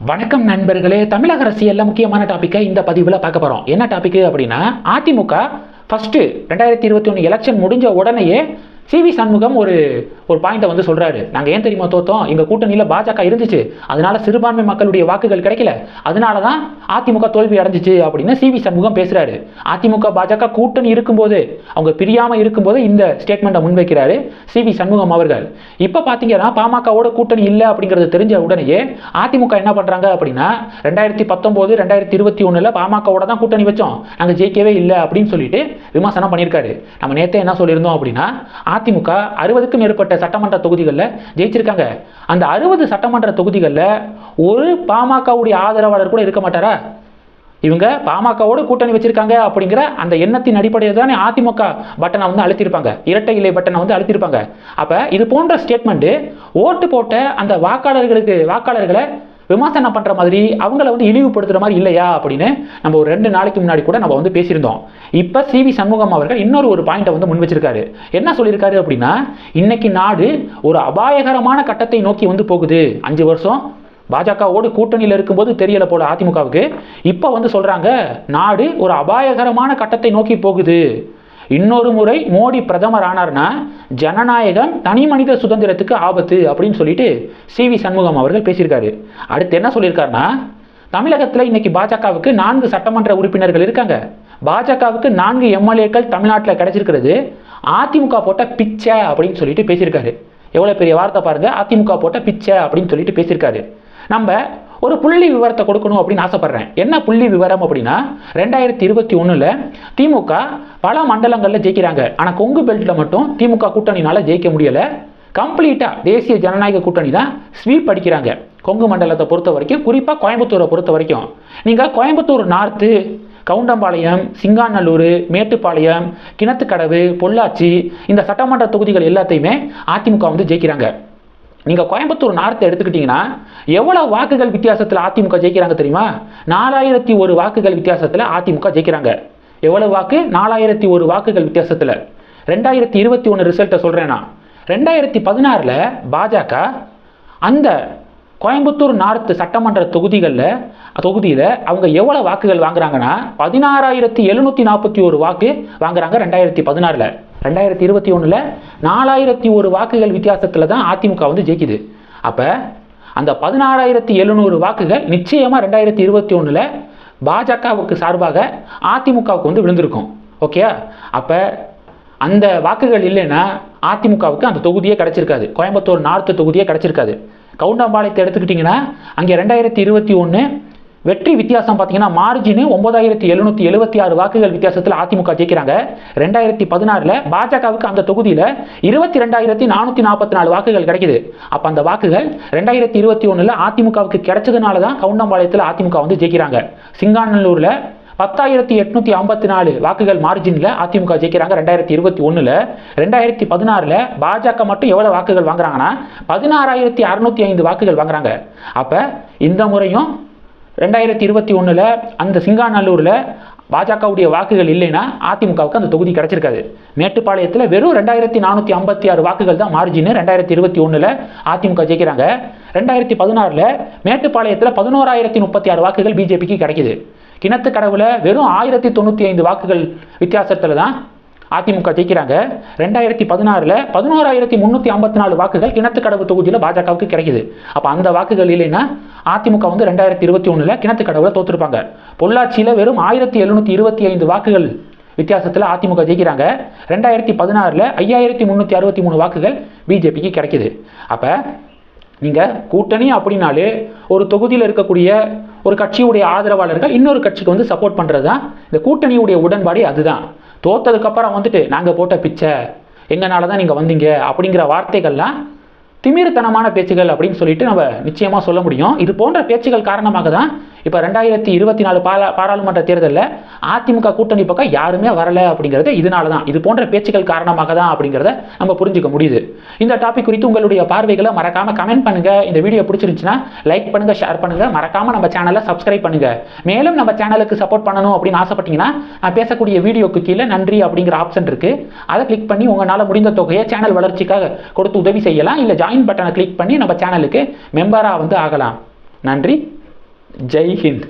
வணக்கம் நண்பர்களே தமிழக அரசியல்ல முக்கியமான டாப்பிக்கை இந்த பதிவில் பார்க்க போகிறோம் என்ன டாபிக் அப்படின்னா அதிமுக ஃபஸ்ட்டு ரெண்டாயிரத்தி இருபத்தி ஒன்று எலெக்ஷன் முடிஞ்ச உடனேயே சிவி சண்முகம் ஒரு ஒரு பாயிண்ட்டை வந்து சொல்கிறாரு நாங்கள் ஏன் தெரியுமா தோத்தோம்? எங்கள் கூட்டணியில் பாஜக இருந்துச்சு. அதனால சிறுபான்மை மக்களுடைய வாக்குகள் கிடைக்கல. அதனால தான் அதிமுக தோல்வி அடைஞ்சிச்சு அப்படின்னு சிவி சண்முகம் பேசுகிறாரு அதிமுக பாஜக கூட்டணி இருக்கும்போது அவங்க பிரியாமல் இருக்கும்போது இந்த ஸ்டேட்மெண்ட்டை முன்வைக்கிறாரு சிவி சண்முகம் அவர்கள். இப்போ பார்த்தீங்கன்னா பாமகவோட கூட்டணி இல்லை அப்படிங்கிறது தெரிஞ்ச உடனேயே அதிமுக என்ன பண்ணுறாங்க அப்படின்னா ரெண்டாயிரத்தி பத்தொம்போது ரெண்டாயிரத்தி இருபத்தி ஒன்றில் பாமகவோட தான் கூட்டணி வச்சோம். நாங்கள் ஜெயிக்கவே இல்லை அப்படின்னு சொல்லிட்டு விமர்சனம் பண்ணியிருக்காரு. நம்ம நேற்றே என்ன சொல்லியிருந்தோம் அப்படின்னா அதிமுக அறுபதுக்கும் மேற்பட்ட சட்டமன்ற தொகுதிகளில் ஜெயிச்சிருக்காங்க. அந்த அறுபது சட்டமன்ற தொகுதிகளில் ஒரு பாமகவுடைய ஆதரவாளர் கூட இருக்க மாட்டாரா? இவங்க பாமகவோட கூட்டணி வச்சிருக்காங்க அப்படிங்கிற அந்த எண்ணத்தின் அடிப்படையில் தானே அதிமுக பட்டனை வந்து அழுத்திருப்பாங்க. இரட்டை இலை பட்டனை வந்து அழுத்திருப்பாங்க. அப்போ இது போன்ற ஸ்டேட்மெண்ட்டு ஓட்டு போட்ட அந்த வாக்காளர்களுக்கு வாக்காளர்களை விமர்சனம் பண்ணுற மாதிரி அவங்கள வந்து இழிவுபடுத்துகிற மாதிரி இல்லையா அப்படின்னு நம்ம ஒரு ரெண்டு நாளைக்கு முன்னாடி கூட நம்ம வந்து பேசியிருந்தோம். இப்போ சிவி சண்முகம் அவர்கள் இன்னொரு ஒரு பாயிண்ட்டை வந்து முன் வச்சிருக்காரு. என்ன சொல்லியிருக்காரு அப்படின்னா இன்னைக்கு நாடு ஒரு அபாயகரமான கட்டத்தை நோக்கி வந்து போகுது. அஞ்சு வருஷம் பாஜகவோடு கூட்டணியில் இருக்கும்போது தெரியல போல அதிமுகவுக்கு. இப்போ வந்து சொல்கிறாங்க நாடு ஒரு அபாயகரமான கட்டத்தை நோக்கி போகுது. இன்னொரு முறை மோடி பிரதமர் ஆனார்னா ஜனநாயகம் தனி மனித சுதந்திரத்துக்கு ஆபத்து அப்படின்னு சொல்லிட்டு சி வி சண்முகம் அவர்கள் பேசியிருக்காரு. அடுத்து என்ன சொல்லியிருக்காருன்னா தமிழகத்தில் இன்னைக்கு பாஜகவுக்கு நான்கு சட்டமன்ற உறுப்பினர்கள் இருக்காங்க. பாஜகவுக்கு நான்கு எம்எல்ஏக்கள் தமிழ்நாட்டில் கிடைச்சிருக்கிறது. அதிமுக போட்ட பிச்சை அப்படின்னு சொல்லிட்டு பேசியிருக்காரு. எவ்வளோ பெரிய வார்த்தை பாருங்க. அதிமுக போட்ட பிச்சை அப்படின்னு சொல்லிட்டு பேசியிருக்காரு. நம்ம ஒரு புள்ளி விவரத்தை கொடுக்கணும் அப்படின்னு ஆசைப்படுறேன். என்ன புள்ளி விவரம் அப்படின்னா ரெண்டாயிரத்தி இருபத்தி ஒன்றில் திமுக பல மண்டலங்களில் ஜெயிக்கிறாங்க. ஆனால் கொங்கு பெல்ட்டில் மட்டும் திமுக கூட்டணினால் ஜெயிக்க முடியலை. கம்ப்ளீட்டாக தேசிய ஜனநாயக கூட்டணி தான் ஸ்வீப் அடிக்கிறாங்க. கொங்கு மண்டலத்தை பொறுத்த வரைக்கும் குறிப்பாக கோயம்புத்தூரை பொறுத்த வரைக்கும். நீங்கள் கோயம்புத்தூர் நார்த்து கவுண்டம்பாளையம் சிங்காநல்லூர் மேட்டுப்பாளையம் கிணத்துக்கடவு பொள்ளாச்சி இந்த சட்டமன்ற தொகுதிகள் எல்லாத்தையுமே அதிமுக வந்து ஜெயிக்கிறாங்க. நீங்கள் கோயம்புத்தூர் நார்த்தை எடுத்துக்கிட்டிங்கன்னா எவ்வளோ வாக்குகள் வித்தியாசத்தில் அதிமுக ஜெயிக்கிறாங்க தெரியுமா? நாலாயிரத்தி ஒரு வாக்குகள் வித்தியாசத்தில் அதிமுக ஜெயிக்கிறாங்க. எவ்வளோ வாக்கு? நாலாயிரத்தி ஒரு வாக்குகள் வித்தியாசத்தில். ரெண்டாயிரத்தி இருபத்தி ஒன்று ரிசல்ட்டை சொல்கிறேன் நான். ரெண்டாயிரத்தி பதினாறில் பாஜக அந்த கோயம்புத்தூர் நார்த்து சட்டமன்ற தொகுதிகளில் தொகுதியில் அவங்க எவ்வளோ வாக்குகள் வாங்குறாங்கன்னா பதினாறாயிரத்தி எழுநூற்றி நாற்பத்தி ஒரு வாக்கு வாங்குறாங்க ரெண்டாயிரத்தி பதினாறில். ரெண்டாயிரத்தி இருபத்தி ஒன்றில் நாலாயிரத்தி ஒரு வாக்குகள் வித்தியாசத்தில் தான் அதிமுக வந்து ஜெயிக்குது. அப்போ அந்த பதினாறாயிரத்தி எழுநூறு வாக்குகள் நிச்சயமாக ரெண்டாயிரத்தி இருபத்தி ஒன்றில் பாஜகவுக்கு சார்பாக அதிமுகவுக்கு வந்து விழுந்திருக்கும். ஓகே அப்போ அந்த வாக்குகள் இல்லைன்னா அதிமுகவுக்கு அந்த தொகுதியே கிடச்சிருக்காது. கோயம்புத்தூர் நார்த்து தொகுதியே கிடச்சிருக்காது. கவுண்டம்பாளையத்தை எடுத்துக்கிட்டிங்கன்னா அங்கே ரெண்டாயிரத்தி இருபத்தி ஒன்று வெற்றி வித்தியாசம் பார்த்தீங்கன்னா மார்ஜின் ஒன்பதாயிரத்தி எழுநூற்றி எழுபத்தி ஆறு வாக்குகள் வித்தியாசத்தில் அதிமுக ஜெயிக்கிறாங்க. ரெண்டாயிரத்தி பதினாறில் பாஜகவுக்கு அந்த தொகுதியில் இருபத்தி ரெண்டாயிரத்தி நானூற்றி நாற்பத்தி நாலு வாக்குகள் கிடைக்குது. அப்போ அந்த வாக்குகள் ரெண்டாயிரத்தி இருபத்தி ஒன்றில் அதிமுகவுக்கு கிடைச்சதுனால தான் கவுண்டம்பாளையத்தில் அதிமுக வந்து ஜெயிக்கிறாங்க. சிங்காநல்லூரில் பத்தாயிரத்தி எட்நூத்தி ஐம்பத்தி நாலு வாக்குகள் மார்ஜினில் அதிமுக ஜெயிக்கிறாங்க ரெண்டாயிரத்தி இருபத்தி ஒன்றில் ரெண்டாயிரத்தி பதினாறில் பாஜக மட்டும் எவ்வளோ வாக்குகள் வாங்குறாங்கன்னா பதினாறாயிரத்தி அறுநூத்தி ஐந்து வாக்குகள் வாங்குறாங்க. அப்போ இந்த முறையும் ரெண்டாயிரத்தி இருபத்தி ஒன்றில் அந்த சிங்காநல்லூரில் பாஜகவுடைய வாக்குகள் இல்லைன்னா அதிமுகவுக்கு அந்த தொகுதி கிடைச்சிருக்காது. மேட்டுப்பாளையத்தில் வெறும் ரெண்டாயிரத்தி நானூற்றி ஐம்பத்தி ஆறு வாக்குகள் தான் மார்ஜின் ரெண்டாயிரத்தி இருபத்தி ஒன்றில் அதிமுக ஜெயிக்கிறாங்க. ரெண்டாயிரத்தி பதினாறில் மேட்டுப்பாளையத்தில் பதினோராயிரத்தி முப்பத்தி ஆறு வாக்குகள் பிஜேபிக்கு கிடைக்குது. கிணத்து கடவுல வெறும் ஆயிரத்தி தொண்ணூற்றி ஐந்து வாக்குகள் வித்தியாசத்தில் தான் அதிமுக ஜெயிக்கிறாங்க. ரெண்டாயிரத்தி பதினாறில் பதினோராயிரத்தி முந்நூற்றி ஐம்பத்தி நாலு வாக்குகள் கிணத்துக்கடவு தொகுதியில் பாஜகவுக்கு கிடைக்குது. அப்போ அந்த வாக்குகள் இல்லைன்னா அதிமுக வந்து ரெண்டாயிரத்தி இருபத்தி ஒன்றில் கிணத்து கடவுல தோற்றுருப்பாங்க பொள்ளாச்சியில் வெறும் ஆயிரத்தி எழுநூற்றி இருபத்தி ஐந்து வாக்குகள் வித்தியாசத்தில் அதிமுக ஜெயிக்கிறாங்க. ரெண்டாயிரத்தி பதினாறில் ஐயாயிரத்தி முந்நூற்றி அறுபத்தி மூணு வாக்குகள் பிஜேபிக்கு கிடைக்குது. அப்போ நீங்கள் கூட்டணி அப்படின்னாலே ஒரு தொகுதியில் இருக்கக்கூடிய ஒரு கட்சியுடைய ஆதரவாளர்கள் இன்னொரு கட்சிக்கு வந்து சப்போர்ட் பண்ணுறது தான் இந்த கூட்டணியுடைய உடன்பாடு அதுதான். தோத்ததுக்கப்புறம் வந்துட்டு நாங்கள் போட்ட பிச்சை எங்களால் தான் நீங்கள் வந்தீங்க? அப்படிங்கிற வார்த்தைகள்லாம் திமிர்த்தனமான பேச்சுகள் அப்படின்னு சொல்லிட்டு நம்ம நிச்சயமாக சொல்ல முடியும். இது போன்ற பேச்சுகள் காரணமாக தான் இப்போ ரெண்டாயிரத்தி இருபத்தி நாலு பாரா பாராளுமன்ற தேர்தலில் அதிமுக கூட்டணி பக்கம் யாருமே வரல அப்படிங்கிறது இதனால தான் இது போன்ற பேச்சுக்கள் காரணமாக தான் அப்படிங்கிறத நம்ம புரிஞ்சுக்க முடியுது. இந்த டாபிக் குறித்து உங்களுடைய பார்வைகளை மறக்காம கமெண்ட் பண்ணுங்க. இந்த வீடியோ பிடிச்சிருந்துச்சுன்னா லைக் பண்ணுங்க ஷேர் பண்ணுங்க. மறக்காம நம்ம சேனலை சப்ஸ்கிரைப் பண்ணுங்க. மேலும் நம்ம சேனலுக்கு சப்போர்ட் பண்ணணும் அப்படின்னு ஆசைப்பட்டீங்கன்னா நான் பேசக்கூடிய வீடியோக்கு கீழே நன்றி அப்படிங்கிற ஆப்ஷன் இருக்கு. அதை கிளிக் பண்ணி உங்களால் முடிந்த தொகையை சேனல் வளர்ச்சிக்காக கொடுத்து உதவி செய்யலாம். இல்லை ஜாயின் பட்டனை கிளிக் பண்ணி நம்ம சேனலுக்கு மெம்பராக வந்து ஆகலாம். நன்றி. ಜೈ ಹಿಂದ್